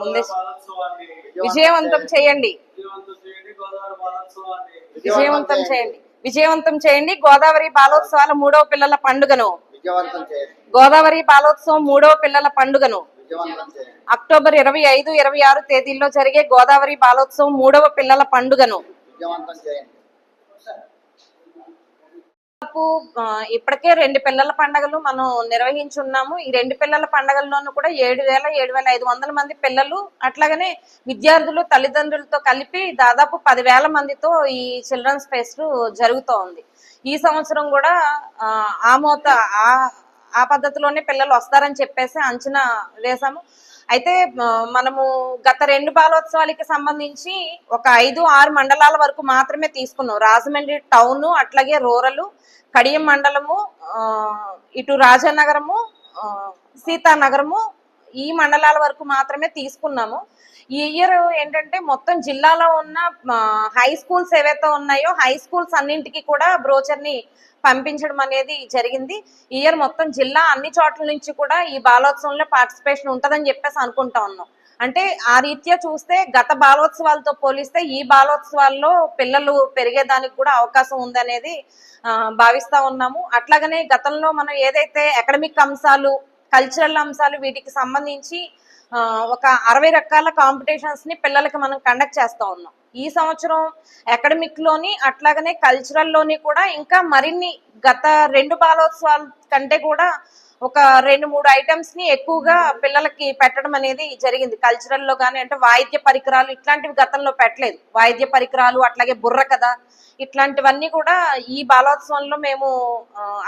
ముందే విజయవంతం చేయండి. విజయవంతం చేయండి విజయవంతం చేయండి. గోదావరి బాలోత్సవాల మూడవ పిల్లల పండుగను. గోదావరి బాలోత్సవం మూడవ పిల్లల పండుగను. అక్టోబర్ ఇరవై ఐదు ఇరవై ఆరు తేదీల్లో జరిగే గోదావరి బాలోత్సవం మూడవ పిల్లల పండుగను. దాదాపు, ఇప్పటికే రెండు పిల్లల పండగలు మనం నిర్వహించున్నాము. ఈ రెండు పిల్లల పండగల్లోనూ కూడా ఏడు వేల ఏడు వేల ఐదు వందల మంది పిల్లలు అట్లాగనే విద్యార్థులు తల్లిదండ్రులతో కలిపి దాదాపు పదివేల మందితో ఈ చిల్డ్రన్స్ ఫెస్ట్ జరుగుతూ ఉంది ఈ సంవత్సరం కూడా ఆ, ఆ మోత ఆ ఆ పద్ధతిలోనే పిల్లలు వస్తారని చెప్పేసి అంచనా వేశాము. అయితే మనము గత రెండు బాలోత్సవాలకి సంబంధించి ఒక ఐదు ఆరు మండలాల వరకు మాత్రమే తీసుకున్నాం. రాజమండ్రి టౌన్ అట్లాగే రూరల్ కడియం మండలము ఇటు రాజానగరము సీతానగరము ఈ మండలాల వరకు మాత్రమే తీసుకున్నాము. ఈ ఇయర్ ఏంటంటే మొత్తం జిల్లాలో ఉన్న హై స్కూల్స్ ఏవైతే ఉన్నాయో హై స్కూల్స్ అన్నింటికి కూడా బ్రోచర్ని పంపించడం అనేది జరిగింది. ఈ ఇయర్ మొత్తం జిల్లా అన్ని చోట్ల నుంచి కూడా ఈ బాలోత్సవంలో పార్టిసిపేషన్ ఉంటుందని చెప్పేసి అనుకుంటా ఉన్నాం. అంటే ఆ రీత్యా చూస్తే గత బాలోత్సవాలతో పోలిస్తే ఈ బాలోత్సవాల్లో పిల్లలు పెరిగేదానికి కూడా అవకాశం ఉందనేది భావిస్తా ఉన్నాము. అట్లాగనే గతంలో మనం ఏదైతే అకాడమిక్ అంశాలు కల్చరల్ అంశాలు వీటికి సంబంధించి ఒక అరవై రకాల కాంపిటీషన్స్ని పిల్లలకి మనం కండక్ట్ చేస్తూ ఉన్నాం. ఈ సంవత్సరం అకాడమిక్లోని అట్లాగనే కల్చరల్లోని కూడా ఇంకా మరిన్ని గత రెండు బాలోత్సవాల కంటే కూడా ఒక రెండు మూడు ఐటమ్స్ని ఎక్కువగా పిల్లలకి పెట్టడం అనేది జరిగింది. కల్చరల్లో కానీ అంటే వాయిద్య పరికరాలు ఇట్లాంటివి గతంలో పెట్టలేదు. వాయిద్య పరికరాలు అట్లాగే బుర్ర కథ ఇట్లాంటివన్నీ కూడా ఈ బాలోత్సవంలో మేము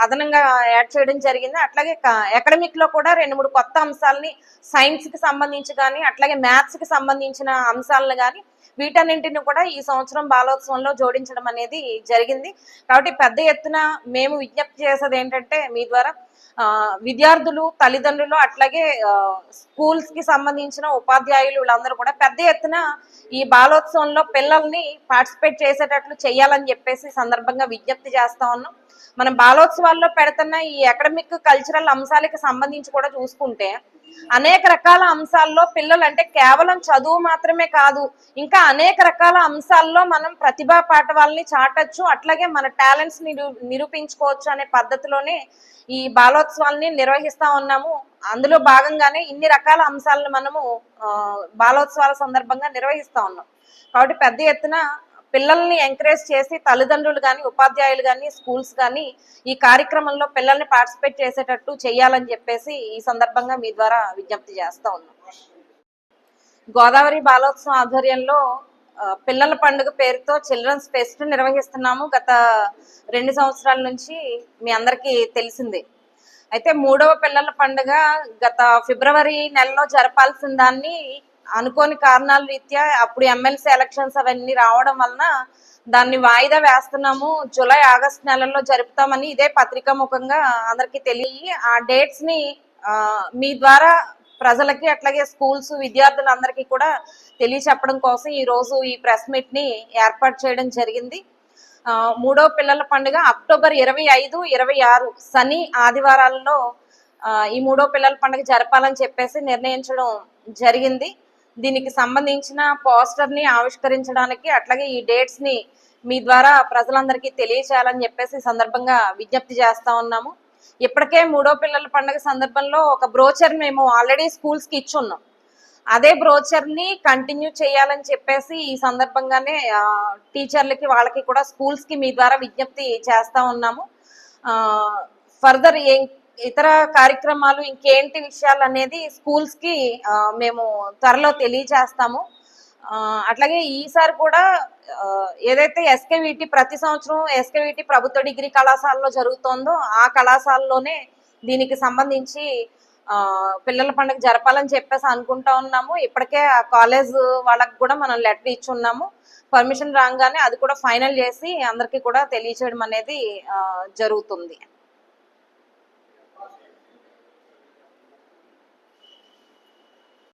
అదనంగా యాడ్ చేయడం జరిగింది. అట్లాగే అకాడమిక్లో కూడా రెండు మూడు కొత్త అంశాలని సైన్స్కి సంబంధించి కానీ అట్లాగే మ్యాథ్స్కి సంబంధించిన అంశాలను కానీ వీటన్నింటిని కూడా ఈ సంవత్సరం బాలోత్సవంలో జోడించడం అనేది జరిగింది. కాబట్టి పెద్ద ఎత్తున మేము విజ్ఞప్తి చేసేది ఏంటంటే మీ ద్వారా ఆ, విద్యార్థులు తల్లిదండ్రులు అట్లాగే స్కూల్స్కి సంబంధించిన ఉపాధ్యాయులు వీళ్ళందరూ కూడా పెద్ద ఎత్తున ఈ బాలోత్సవంలో పిల్లల్ని పార్టిసిపేట్ చేసేటట్లు చేయాలని చెప్పేసి సందర్భంగా విజ్ఞప్తి చేస్తా ఉన్నాం. మనం బాలోత్సవాల్లో పెడుతున్న ఈ అకాడమిక్ కల్చరల్ అంశాలకి సంబంధించి కూడా చూసుకుంటే అనేక రకాల అంశాల్లో పిల్లలు అంటే కేవలం చదువు మాత్రమే కాదు ఇంకా అనేక రకాల అంశాల్లో మనం ప్రతిభా పాఠవాల్ని చాటొచ్చు. అట్లాగే మన టాలెంట్స్ నిరూ నిరూపించుకోవచ్చు అనే పద్ధతిలోనే ఈ బాలోత్సవాల్ని నిర్వహిస్తా ఉన్నాము. అందులో భాగంగానే ఇన్ని రకాల అంశాలను మనము బాలోత్సవాల సందర్భంగా నిర్వహిస్తా ఉన్నాం. కాబట్టి పెద్ద ఎత్తున పిల్లల్ని ఎంకరేజ్ చేసి తల్లిదండ్రులు కానీ ఉపాధ్యాయులు కానీ స్కూల్స్ కానీ ఈ కార్యక్రమంలో పిల్లల్ని పార్టిసిపేట్ చేసేటట్టు చేయాలని చెప్పేసి ఈ సందర్భంగా మీ ద్వారా విజ్ఞప్తి చేస్తూ ఉన్నాం. గోదావరి బాలోత్సవం ఆధ్వర్యంలో పిల్లల పండుగ పేరుతో చిల్డ్రన్స్ ఫెస్ట్ నిర్వహిస్తున్నాము. గత రెండు సంవత్సరాల నుంచి మీ అందరికీ తెలిసిందే. అయితే మూడవ పిల్లల పండుగ గత ఫిబ్రవరి నెలలో జరపాల్సిన దాన్ని అనుకోని కారణాల రీత్యా అప్పుడు ఎమ్మెల్సీ ఎలక్షన్స్ అవన్నీ రావడం వలన దాన్ని వాయిదా వేస్తున్నాము. జూలై ఆగస్ట్ నెలల్లో జరుపుతామని ఇదే పత్రికా ముఖంగా అందరికీ తెలియ ఆ డేట్స్ని మీ ద్వారా ప్రజలకి అట్లాగే స్కూల్స్ విద్యార్థులందరికీ కూడా తెలియచెప్పడం కోసం ఈ రోజు ఈ ప్రెస్ మీట్ని ఏర్పాటు చేయడం జరిగింది. మూడో పిల్లల పండుగ అక్టోబర్ ఇరవై ఐదు ఇరవై ఆరు శని ఆదివారాల్లో ఈ మూడో పిల్లల పండుగ జరపాలని చెప్పేసి నిర్ణయించడం జరిగింది. దీనికి సంబంధించిన పోస్టర్ని ఆవిష్కరించడానికి అట్లాగే ఈ డేట్స్ని మీ ద్వారా ప్రజలందరికీ తెలియచేయాలని చెప్పేసి సందర్భంగా విజ్ఞప్తి చేస్తా ఉన్నాము. ఇప్పటికే మూడో పిల్లల పండుగ సందర్భంలో ఒక బ్రోచర్ మేము ఆల్రెడీ స్కూల్స్కి ఇచ్చున్నాం. అదే బ్రోచర్ని కంటిన్యూ చేయాలని చెప్పేసి ఈ సందర్భంగానే టీచర్లకి వాళ్ళకి కూడా స్కూల్స్కి మీ ద్వారా విజ్ఞప్తి చేస్తా ఉన్నాము. ఫర్దర్ ఏం ఇతర కార్యక్రమాలు ఇంకేంటి విషయాలు అనేది స్కూల్స్కి మేము త్వరలో తెలియజేస్తాము. అట్లాగే ఈసారి కూడా ఏదైతే ఎస్కేవిటి ప్రతి సంవత్సరం ఎస్కేవిటి ప్రభుత్వ డిగ్రీ కళాశాలలో జరుగుతోందో ఆ కళాశాలలోనే దీనికి సంబంధించి పిల్లల పండుగ జరపాలని చెప్పేసి అనుకుంటా ఉన్నాము. ఇప్పటికే ఆ కాలేజ్ వాళ్ళకి కూడా మనం లెటర్ ఇచ్చి ఉన్నాము పర్మిషన్ రాగానే అది కూడా ఫైనల్ చేసి అందరికీ కూడా తెలియచేయడం అనేది జరుగుతుంది.